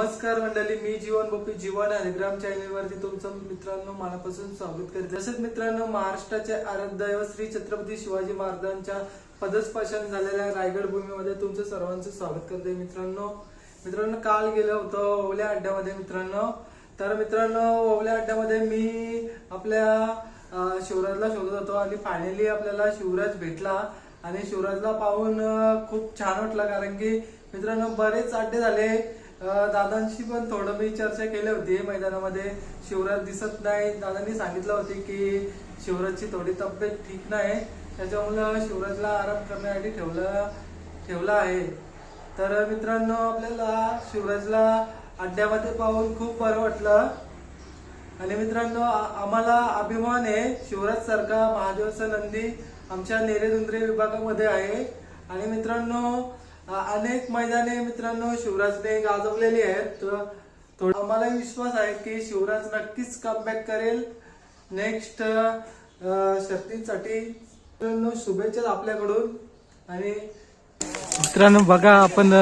नमस्कार मंडळी मी जीवन बोपी जीवन हरिग्राम चॅनल वरती तुमचं मित्रांनो मनापासून स्वागत करते. तसेच मित्रांनो महाराष्ट्राचे आराध्य श्री छत्रपती शिवाजी महाराजांच्या पदस्पर्शन झालेल्या रायगड भूमीमध्ये तुमचं सर्वांचं स्वागत करते मित्रांनो. मित्रांनो काल गेलो होतो ओवल्या अड्ड्यामध्ये मित्रांनो. तर मित्रांनो ओवल्या अड्ड्यामध्ये मी आपल्या शिवराजला शोधत होतो आणि फायनली आपल्याला शिवराज भेटला. आणि शिवराजला पाहून खूप छान वाटलं कारण की मित्रांनो बरेच अड्डे झाले. दादांशी पण थोडं मी चर्चा केली होती मैदानामध्ये. शिवराज दिसत नाही. दादांनी सांगितलं होते की शिवराजची थोडी तब्येत ठीक नाही. त्याच्यामुळं शिवराजला आराम करण्यासाठी ठेवलं ठेवला आहे. तर मित्रांनो आपल्याला शिवराजला अड्ड्यामध्ये पाहून खूप बरं वाटलं. आणि मित्रांनो आम्हाला अभिमान आहे. शिवराज सारखा महादेवाचा नंदी आमच्या नेरेदुंद्रे विभागामध्ये आहे. आणि मित्रांनो अनेक मैदाने मित्रांनो शिवराजने गाजवलेली आहेत. थोडा आम्हाला विश्वास आहे की शिवराज नक्कीच कमबॅक करेल. नेक्स्ट शक्तींसाठी मित्रांनो शुभेच्छा आपल्याकडून. आणि मित्रांनो बघा आपण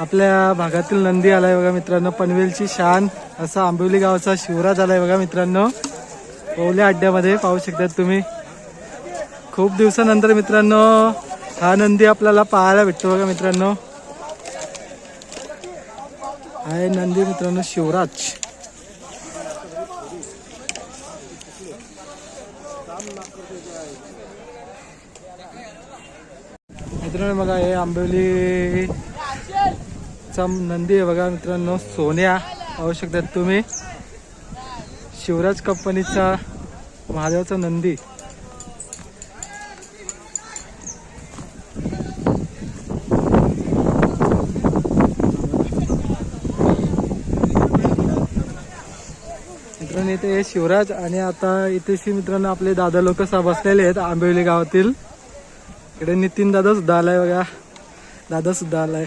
आपल्या भागातील नंदी आलाय बघा मित्रांनो पनवेलची शान असा आंबिवली गावचा शिवराज आलाय बघा मित्रांनो. ओल्या अड्ड्यामध्ये पाहू शकतात तुम्ही. खूप दिवसानंतर मित्रांनो हा नंदी आपल्याला पाहायला भेटतो बघा मित्रांनो. आहे नंदी मित्रांनो शिवराज. मित्रांनो बघा हे आंबिवली चा नंदी आहे बघा मित्रांनो. सोन्या पाहू शकतात तुम्ही. शिवराज कंपनीचा महादेवाचा नंदी. मित्रांनो इथे हे शिवराज आणि आता इथेशी मित्रांनो आपले दादा लोक बसलेले आहेत आंबिवली गावातील. इकडे नितीन दादा सुद्धा आलाय बघा. दादा सुद्धा आलाय.